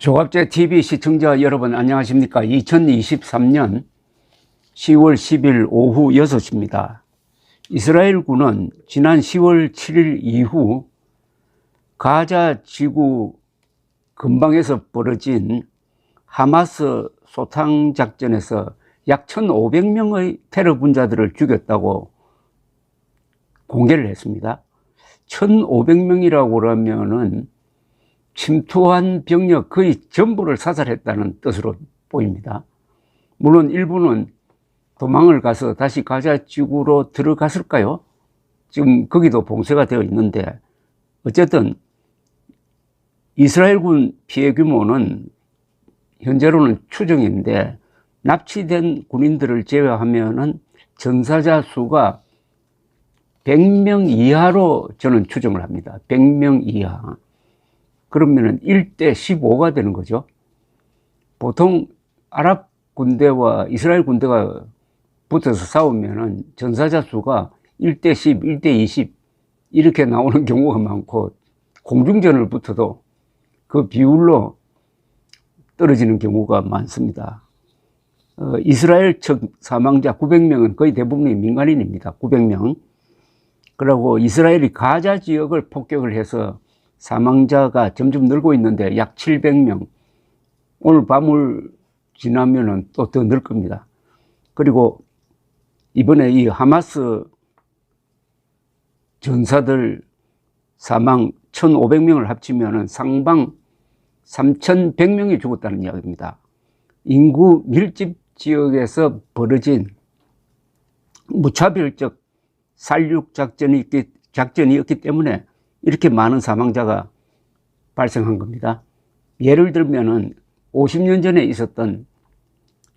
조갑제 TV 시청자 여러분 안녕하십니까? 2023년 10월 10일 오후 6시입니다. 이스라엘군은 지난 10월 7일 이후 가자 지구 근방에서 벌어진 하마스 소탕 작전에서 약 1,500명의 테러 분자들을 죽였다고 공개를 했습니다. 1,500명이라고 그러면은 침투한 병력 거의 전부를 사살했다는 뜻으로 보입니다. 물론 일부는 도망을 가서 다시 가자 지구로 들어갔을까요? 지금 거기도 봉쇄가 되어 있는데 어쨌든 이스라엘군 피해 규모는 현재로는 추정인데 납치된 군인들을 제외하면은 전사자 수가 100명 이하로 저는 추정을 합니다. 100명 이하. 그러면은 1대 15가 되는 거죠. 보통 아랍 군대와 이스라엘 군대가 붙어서 싸우면은 전사자 수가 1대 10, 1대 20 이렇게 나오는 경우가 많고 공중전을 붙어도 그 비율로 떨어지는 경우가 많습니다. 어, 이스라엘 측 사망자 900명은 거의 대부분이 민간인입니다. 900명. 그리고 이스라엘이 가자 지역을 폭격을 해서 사망자가 점점 늘고 있는데 약 700명. 오늘 밤을 지나면은 또 더 늘 겁니다. 그리고 이번에 이 하마스 전사들 사망 1,500명을 합치면은 상방 3,100명이 죽었다는 이야기입니다. 인구 밀집 지역에서 벌어진 무차별적 살육 작전이 있기, 작전이었기 때문에 이렇게 많은 사망자가 발생한 겁니다. 예를 들면은 50년 전에 있었던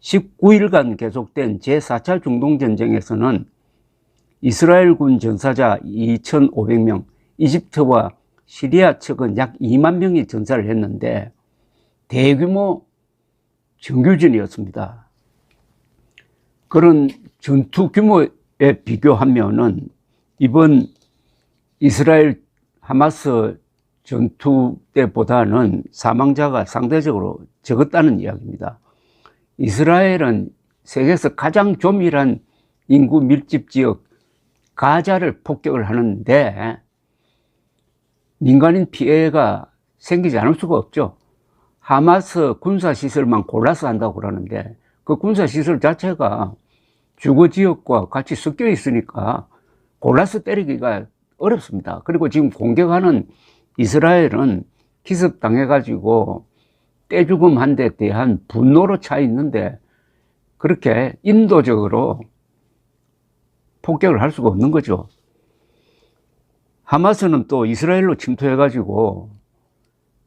19일간 계속된 제4차 중동전쟁에서는 이스라엘군 전사자 2,500명, 이집트와 시리아 측은 약 2만 명이 전사를 했는데 대규모 정규전이었습니다. 그런 전투 규모에 비교하면은 이번 이스라엘 하마스 전투 때보다는 사망자가 상대적으로 적었다는 이야기입니다. 이스라엘은 세계에서 가장 조밀한 인구 밀집 지역 가자를 폭격을 하는데 민간인 피해가 생기지 않을 수가 없죠. 하마스 군사시설만 골라서 한다고 그러는데 그 군사시설 자체가 주거 지역과 같이 섞여 있으니까 골라서 때리기가 어렵습니다. 그리고 지금 공격하는 이스라엘은 기습당해가지고 떼죽음한 데 대한 분노로 차 있는데 그렇게 인도적으로 폭격을 할 수가 없는 거죠. 하마스는 또 이스라엘로 침투해가지고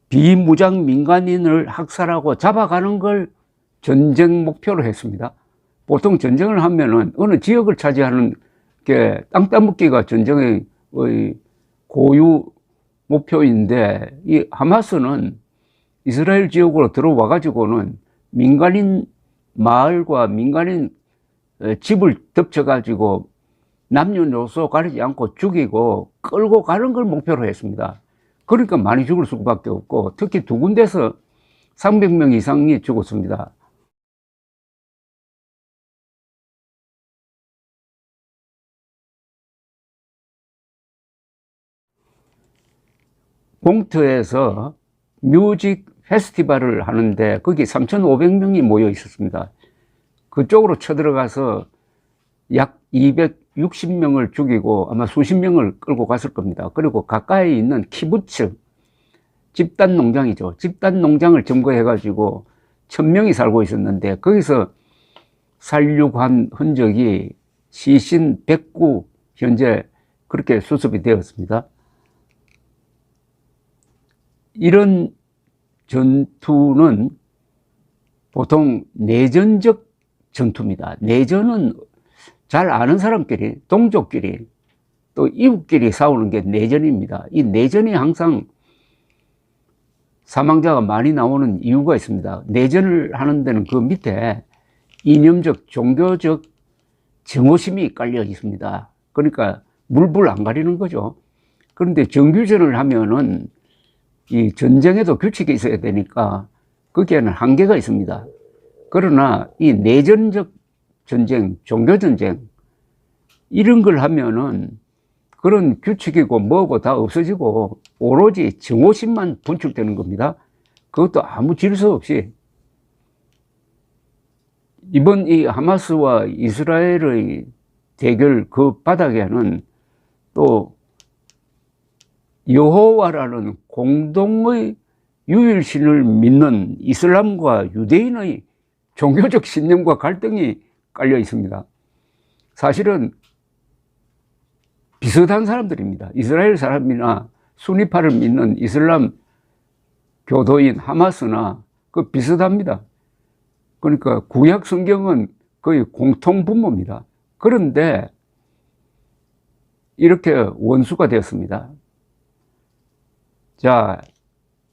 비무장 민간인을 학살하고 잡아가는 걸 전쟁 목표로 했습니다. 보통 전쟁을 하면은 어느 지역을 차지하는 게 땅 따먹기가 전쟁의 고유 목표인데 이 하마스는 이스라엘 지역으로 들어와 가지고는 민간인 마을과 민간인 집을 덮쳐 가지고 남녀노소 가리지 않고 죽이고 끌고 가는 걸 목표로 했습니다. 그러니까 많이 죽을 수밖에 없고 특히 두 군데서 300명 이상이 죽었습니다. 봉트에서 뮤직 페스티벌을 하는데 거기 3,500명이 모여 있었습니다. 그쪽으로 쳐들어가서 약 260명을 죽이고 아마 수십 명을 끌고 갔을 겁니다. 그리고 가까이 있는 키부츠, 집단 농장이죠. 집단 농장을 점거해 가지고 1000명이 살고 있었는데 거기서 살육한 흔적이 시신 109 현재 그렇게 수습이 되었습니다. 이런 전투는 보통 내전적 전투입니다. 내전은 잘 아는 사람끼리, 동족끼리, 또 이웃끼리 싸우는 게 내전입니다. 이 내전이 항상 사망자가 많이 나오는 이유가 있습니다. 내전을 하는 데는 그 밑에 이념적, 종교적 정오심이 깔려 있습니다. 그러니까 물불 안 가리는 거죠. 그런데 정규전을 하면은 이 전쟁에도 규칙이 있어야 되니까 거기에는 한계가 있습니다. 그러나 이 내전적 전쟁, 종교 전쟁, 이런 걸 하면은 그런 규칙이고 뭐고 다 없어지고 오로지 정오심만 분출되는 겁니다. 그것도 아무 질서 없이 이번 이 하마스와 이스라엘의 대결 그 바닥에는 또 여호와라는 공동의 유일신을 믿는 이슬람과 유대인의 종교적 신념과 갈등이 깔려 있습니다. 사실은 비슷한 사람들입니다. 이스라엘 사람이나 수니파를 믿는 이슬람 교도인 하마스나 그 비슷합니다. 그러니까 구약 성경은 거의 공통 분모입니다. 그런데 이렇게 원수가 되었습니다. 자,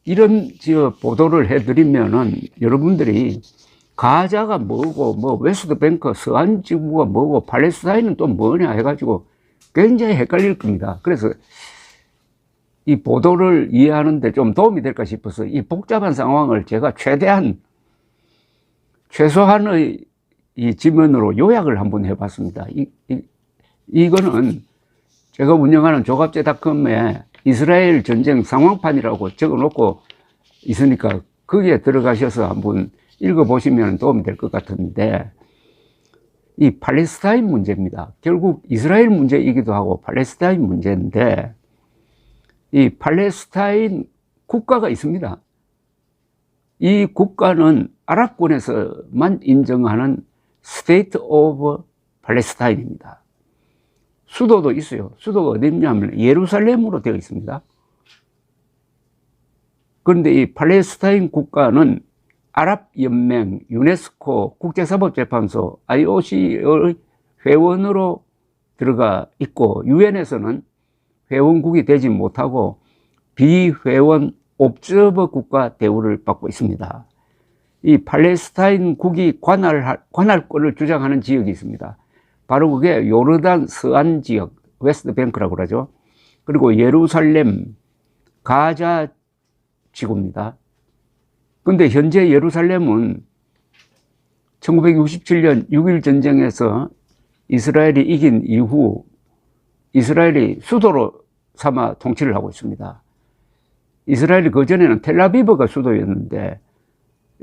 이런 저 보도를 해드리면은 여러분들이 가자가 뭐고, 뭐, 웨스트뱅크, 서한 지구가 뭐고, 팔레스타인은 또 뭐냐 해가지고 굉장히 헷갈릴 겁니다. 그래서 이 보도를 이해하는데 좀 도움이 될까 싶어서 이 복잡한 상황을 제가 최대한 최소한의 이 지면으로 요약을 한번 해봤습니다. 이, 이, 이거는 제가 운영하는 조갑제닷컴에 이스라엘 전쟁 상황판이라고 적어 놓고 있으니까 거기에 들어가셔서 한번 읽어보시면 도움이 될 것 같은데 이 팔레스타인 문제입니다. 결국 이스라엘 문제이기도 하고 팔레스타인 문제인데 이 팔레스타인 국가가 있습니다. 이 국가는 아랍권에서만 인정하는 스테이트 오브 팔레스타인입니다. 수도도 있어요. 수도가 어디냐면 예루살렘으로 되어 있습니다. 그런데 이 팔레스타인 국가는 아랍연맹, 유네스코, 국제사법재판소, IOC의 회원으로 들어가 있고, 유엔에서는 회원국이 되지 못하고 비회원 옵저버 국가 대우를 받고 있습니다. 이 팔레스타인 국이 관할, 관할권을 주장하는 지역이 있습니다. 바로 그게 요르단 서안 지역, 웨스트 뱅크라고 그러죠. 그리고 예루살렘, 가자 지구입니다. 근데 현재 예루살렘은 1967년 6.1 전쟁에서 이스라엘이 이긴 이후 이스라엘이 수도로 삼아 통치를 하고 있습니다. 이스라엘이 그전에는 텔라비브가 수도였는데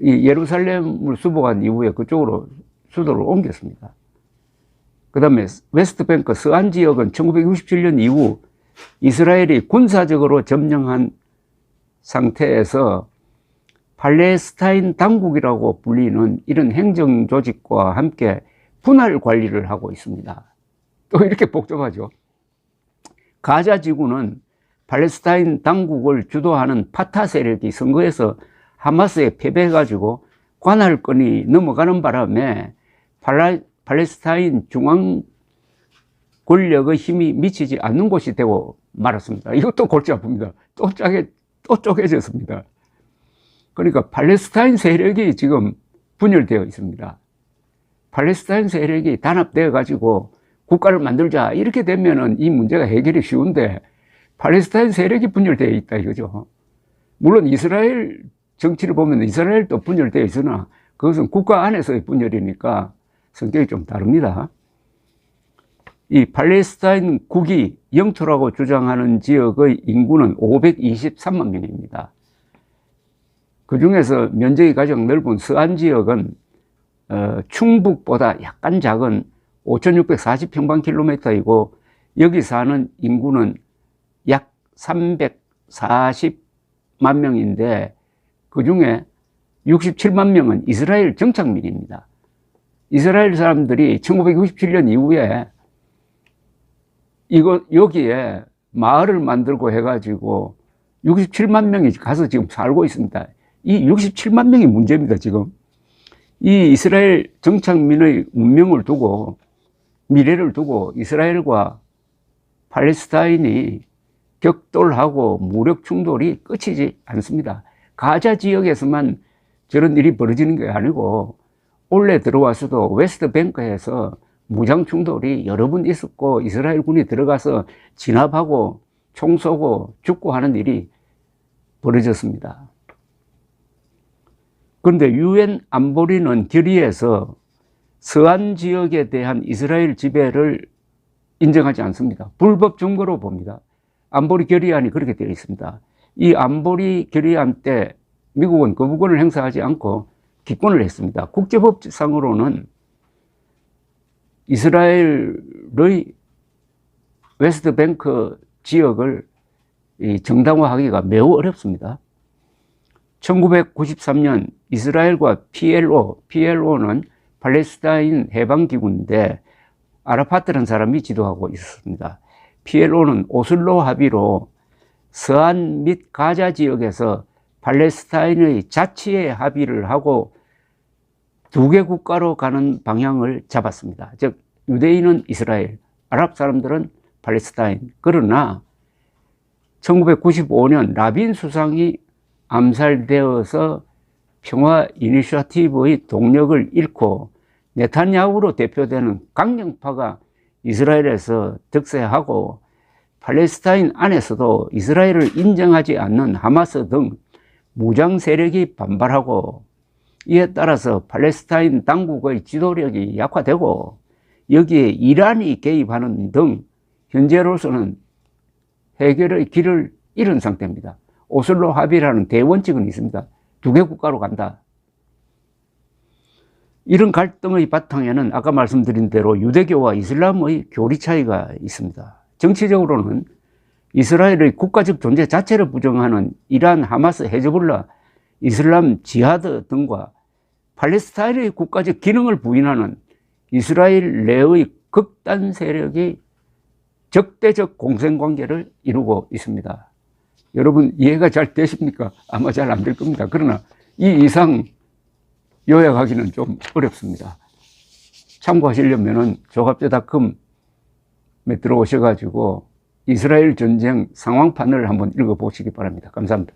이 예루살렘을 수복한 이후에 그쪽으로 수도를 옮겼습니다. 그 다음에 웨스트뱅크 서안 지역은 1967년 이후 이스라엘이 군사적으로 점령한 상태에서 팔레스타인 당국이라고 불리는 이런 행정 조직과 함께 분할 관리를 하고 있습니다. 또 이렇게 복잡하죠. 가자 지구는 팔레스타인 당국을 주도하는 파타 세력이 선거에서 하마스에 패배해가지고 관할권이 넘어가는 바람에 팔레스타인 중앙 권력의 힘이 미치지 않는 곳이 되고 말았습니다. 이것도 골치 아픕니다. 또 짜게, 또 쪼개졌습니다. 그러니까 팔레스타인 세력이 지금 분열되어 있습니다. 팔레스타인 세력이 단합되어 가지고 국가를 만들자 이렇게 되면은 이 문제가 해결이 쉬운데 팔레스타인 세력이 분열되어 있다 이거죠. 물론 이스라엘 정치를 보면 이스라엘도 분열되어 있으나 그것은 국가 안에서의 분열이니까 성격이 좀 다릅니다. 이 팔레스타인 국이 영토라고 주장하는 지역의 인구는 523만 명입니다. 그 중에서 면적이 가장 넓은 서안 지역은 어, 충북보다 약간 작은 5,640평방킬로미터이고 여기 사는 인구는 약 340만 명인데 그 중에 67만 명은 이스라엘 정착민입니다. 이스라엘 사람들이 1967년 이후에 이거 여기에 마을을 만들고 해가지고 67만 명이 가서 지금 살고 있습니다. 이 67만 명이 문제입니다, 지금. 이 이스라엘 정착민의 운명을 두고 미래를 두고 이스라엘과 팔레스타인이 격돌하고 무력 충돌이 끝이지 않습니다. 가자 지역에서만 저런 일이 벌어지는 게 아니고 올해 들어와서도 웨스트 뱅크에서 무장 충돌이 여러 번 있었고 이스라엘 군이 들어가서 진압하고 총 쏘고 죽고 하는 일이 벌어졌습니다. 그런데 유엔 안보리는 결의에서 서한 지역에 대한 이스라엘 지배를 인정하지 않습니다. 불법 증거로 봅니다. 안보리 결의안이 그렇게 되어 있습니다. 이 안보리 결의안 때 미국은 거부권을 행사하지 않고 기권을 했습니다. 국제법상으로는 이스라엘의 웨스트뱅크 지역을 이 정당화하기가 매우 어렵습니다. 1993년 이스라엘과 PLO, PLO는 팔레스타인 해방기구인데 아라파트라는 사람이 지도하고 있었습니다. PLO는 오슬로 합의로 서한 및 가자 지역에서 팔레스타인의 자치에 합의를 하고 두 개 국가로 가는 방향을 잡았습니다. 즉 유대인은 이스라엘, 아랍 사람들은 팔레스타인. 그러나 1995년 라빈 수상이 암살되어서 평화 이니셔티브의 동력을 잃고 네타냐후로 대표되는 강경파가 이스라엘에서 득세하고 팔레스타인 안에서도 이스라엘을 인정하지 않는 하마스 등 무장 세력이 반발하고 이에 따라서 팔레스타인 당국의 지도력이 약화되고 여기에 이란이 개입하는 등 현재로서는 해결의 길을 잃은 상태입니다. 오슬로 합의라는 대원칙은 있습니다. 두 개 국가로 간다. 이런 갈등의 바탕에는 아까 말씀드린 대로 유대교와 이슬람의 교리 차이가 있습니다. 정치적으로는 이스라엘의 국가적 존재 자체를 부정하는 이란, 하마스, 헤즈볼라, 이슬람 지하드 등과 팔레스타인의 국가적 기능을 부인하는 이스라엘 내의 극단 세력이 적대적 공생관계를 이루고 있습니다. 여러분 이해가 잘 되십니까? 아마 잘 안 될 겁니다. 그러나 이 이상 요약하기는 좀 어렵습니다. 참고하시려면은 조갑제닷컴에 들어오셔가지고 이스라엘 전쟁 상황판을 한번 읽어보시기 바랍니다. 감사합니다.